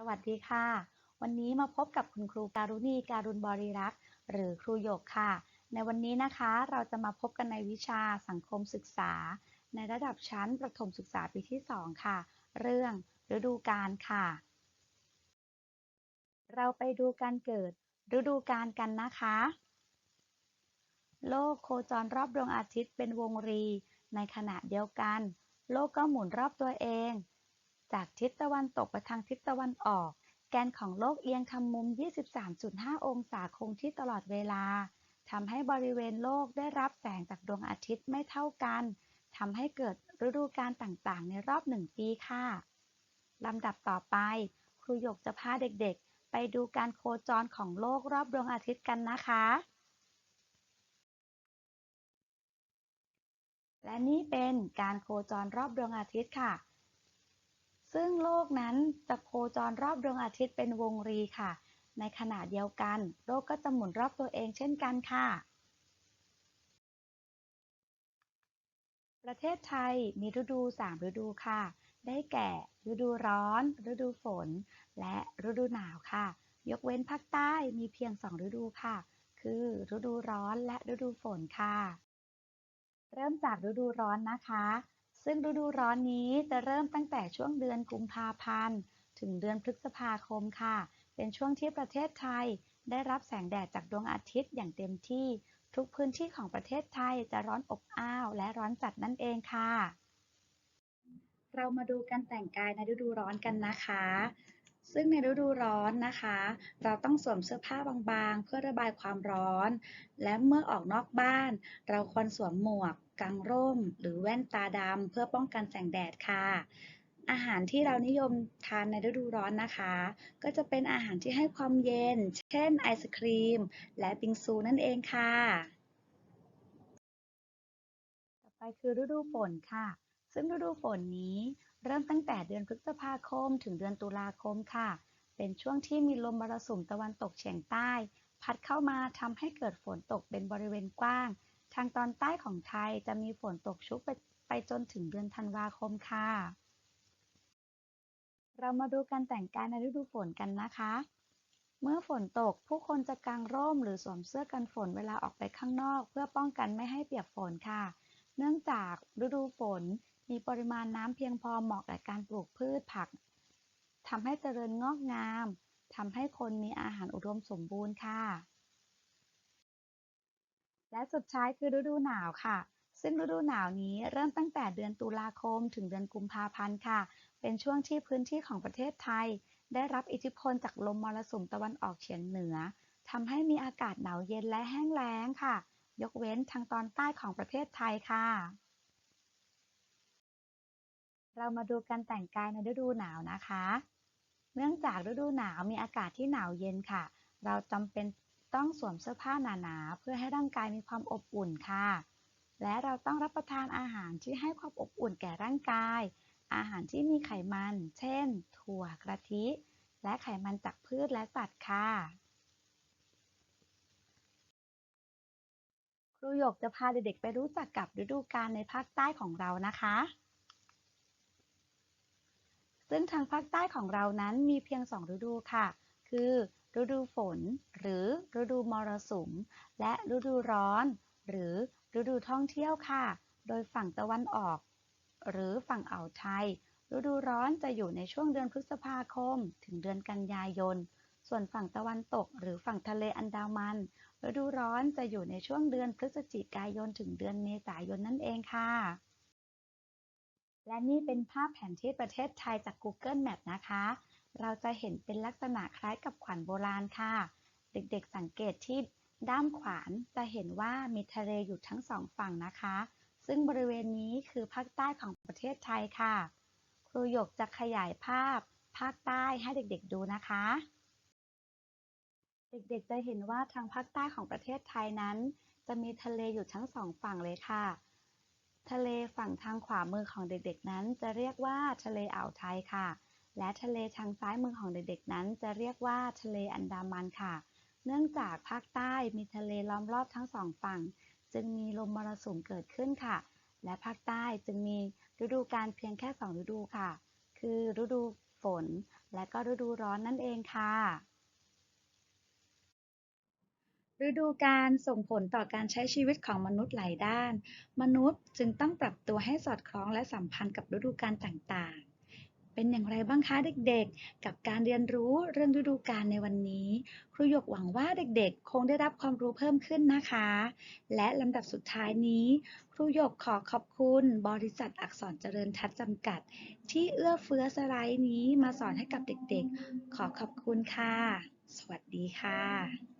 สวัสดีค่ะ วันนี้มาพบกับคุณครูการุณีการุณบริรักษ์หรือครูหยกค่ะ ในวันนี้นะคะเราจะมาพบกันในวิชาสังคมศึกษา ในระดับชั้นประถมศึกษาปีที่ 2 ค่ะ เรื่องฤดูกาลค่ะ เราไปดูการเกิดฤดูกาลกันนะคะ โลกโคจรรอบดวงอาทิตย์เป็นวงรี ในขณะเดียวกัน โลกก็หมุนรอบตัวเอง จากทิศตะวันตกไปทางทิศตะวันออก แกนของโลกเอียงทำมุม 23.5 องศาคงที่ตลอดเวลาทำให้บริเวณโลกได้รับแสงจากดวงอาทิตย์ไม่เท่ากันทำให้เกิดฤดูกาลต่างๆ ในรอบหนึ่งปีค่ะลำดับต่อไป ครูหยกจะพาเด็กๆ ไปดูการโคจรของโลกรอบดวงอาทิตย์กันนะคะ และนี่เป็นการโคจรรอบดวงอาทิตย์ค่ะ ซึ่งโลกนั้นจะโคจรรอบดวงอาทิตย์เป็นวงรีค่ะ ในขณะเดียวกัน โลกก็จะหมุนรอบตัวเองเช่นกันค่ะ ประเทศไทยมีฤดู 3 ฤดูค่ะ ได้แก่ ฤดูร้อน ฤดูฝน และฤดูหนาวค่ะ ยกเว้นภาคใต้มีเพียง 2 ฤดูค่ะ คือฤดูร้อนและฤดูฝนค่ะ เริ่มจากฤดูร้อนนะคะ ซึ่งฤดูร้อนนี้จะเริ่มตั้งแต่ช่วงเดือนกุมภาพันธ์ ถึงเดือนพฤษภาคมค่ะ เป็นช่วงที่ประเทศไทย ได้รับแสงแดดจากดวงอาทิตย์อย่างเต็มที่ ทุกพื้นที่ของประเทศไทยจะร้อนอบอ้าวและร้อนจัดนั่นเองค่ะ เรามาดูการแต่งกายในฤดูร้อนกันนะคะ ซึ่งในฤดูร้อนนะคะ เราต้องสวมเสื้อผ้าบางๆ เพื่อระบายความร้อน และเมื่อออกนอกบ้าน เราควรสวมหมวกกางร่ม หรือแว่นตาดำเพื่อป้องกันแสงแดดค่ะ อาหารที่เรานิยมทานในฤดูร้อนนะคะ ก็จะเป็นอาหารที่ให้ความเย็น เช่น ไอศครีม และบิงซูนั่นเองค่ะ ต่อไปคือฤดูฝนค่ะ ซึ่งฤดูฝนนี้ เริ่มตั้งแต่เดือนพฤษภาคมถึงเดือนตุลาคมค่ะ เป็นช่วงที่มีลมมรสุมตะวันตกเฉียงใต้ พัดเข้ามาทำให้เกิดฝนตกเป็นบริเวณกว้าง ทางตอนใต้ของไทยจะมีฝนตกชุกไปไปจนถึงเดือนธันวาคมค่ะ เรามาดูการแต่งกายในฤดูฝนกันนะคะ เมื่อฝนตกผู้คนจะกางร่มหรือสวมเสื้อกันฝนเวลาออกไปข้างนอก เพื่อป้องกันไม่ให้เปียกฝนค่ะ เนื่องจากฤดูฝน มีปริมาณน้ำเพียงพอเหมาะกับการปลูกพืชผักทำให้เจริญงอกงามทำให้คนมีอาหารอุดมสมบูรณ์ค่ะ และสุดท้ายคือฤดูหนาวค่ะ ซึ่งฤดูหนาวนี้เริ่มตั้งแต่เดือนตุลาคมถึงเดือนกุมภาพันธ์ค่ะ เป็นช่วงที่พื้นที่ของประเทศไทย ได้รับอิทธิพลจากลมมรสุมตะวันออกเฉียงเหนือทำให้มีอากาศหนาวเย็นและแห้งแล้งค่ะ ยกเว้นทางตอนใต้ของประเทศไทยค่ะ เรามาดูการแต่งกายในฤดูหนาวนะคะ เนื่องจากฤดูหนาวมีอากาศที่หนาวเย็นค่ะ เราจำเป็นต้องสวมเสื้อผ้าหนาๆเพื่อให้ร่างกายมีความอบอุ่นค่ะ และเราต้องรับประทานอาหารที่ให้ความอบอุ่นแก่ร่างกาย อาหารที่มีไขมัน เช่น ถั่วกระทิ และไขมันจากพืชและสัตว์ค่ะ ครูหยกจะพาเด็กๆไปรู้จักกับฤดูกาลในภาคใต้ของเรานะคะ ซึ่งทางภาคใต้ของเรานั้นมีเพียงสองฤดูค่ะ คือ ฤดูฝน หรือฤดูมรสุม และฤดูร้อน หรือฤดูท่องเที่ยวค่ะ โดยฝั่งตะวันออก หรือฝั่งอ่าวไทย ฤดูร้อนจะอยู่ในช่วงเดือนพฤษภาคม ถึงเดือนกันยายน ส่วนฝั่งตะวันตก หรือฝั่งทะเลอันดามัน ฤดูร้อนจะอยู่ในช่วงเดือนพฤศจิกายนถึงเดือนเมษายนนั่นเองค่ะ และนี่เป็นภาพแผนที่ประเทศไทยจาก Google Map นะคะ เราจะเห็นเป็นลักษณะคล้ายกับขวัญโบราณค่ะ เด็กๆสังเกตที่ด้ามขวานจะเห็นว่ามีทะเลอยู่ทั้งสองฝั่งนะคะ ซึ่งบริเวณนี้คือภาคใต้ของประเทศไทยค่ะ ครูหยกจะขยายภาพภาคใต้ให้เด็กๆดูนะคะ เด็กๆจะเห็นว่าทางภาคใต้ของประเทศไทยนั้น จะมีทะเลอยู่ทั้งสองฝั่งเลยค่ะ ทะเลฝั่งทางขวามือของเด็กๆนั้น จะเรียกว่าทะเลอ่าวไทยค่ะ และทะเลทางซ้ายมือของเด็กๆนั้น จะเรียกว่าทะเลอันดามันค่ะ เนื่องจากภาคใต้มีทะเลล้อมรอบทั้งสองฝั่ง จึงมีลมมรสุมเกิดขึ้นค่ะ และภาคใต้จึงมีฤดูกาลเพียงแค่สองฤดูค่ะ คือฤดูฝนและก็ฤดูร้อนนั่นเองค่ะ ฤดูกาลส่งผลต่อการใช้ชีวิตของมนุษย์หลายด้าน มนุษย์จึงต้องปรับตัวให้สอดคล้องและสัมพันธ์กับฤดูกาลต่างๆ เป็นอย่างไรบ้างคะเด็กๆ กับการเรียนรู้เรื่องฤดูกาลในวันนี้ ครูหยกหวังว่าเด็กๆ คงได้รับความรู้เพิ่มขึ้นนะคะ และลำดับสุดท้ายนี้ ครูหยกขอขอบคุณบริษัทอักษรเจริญทัศน์จำกัด ที่เอื้อเฟื้อสไลด์นี้มาสอนให้กับเด็กๆ ขอขอบคุณค่ะ สวัสดีค่ะ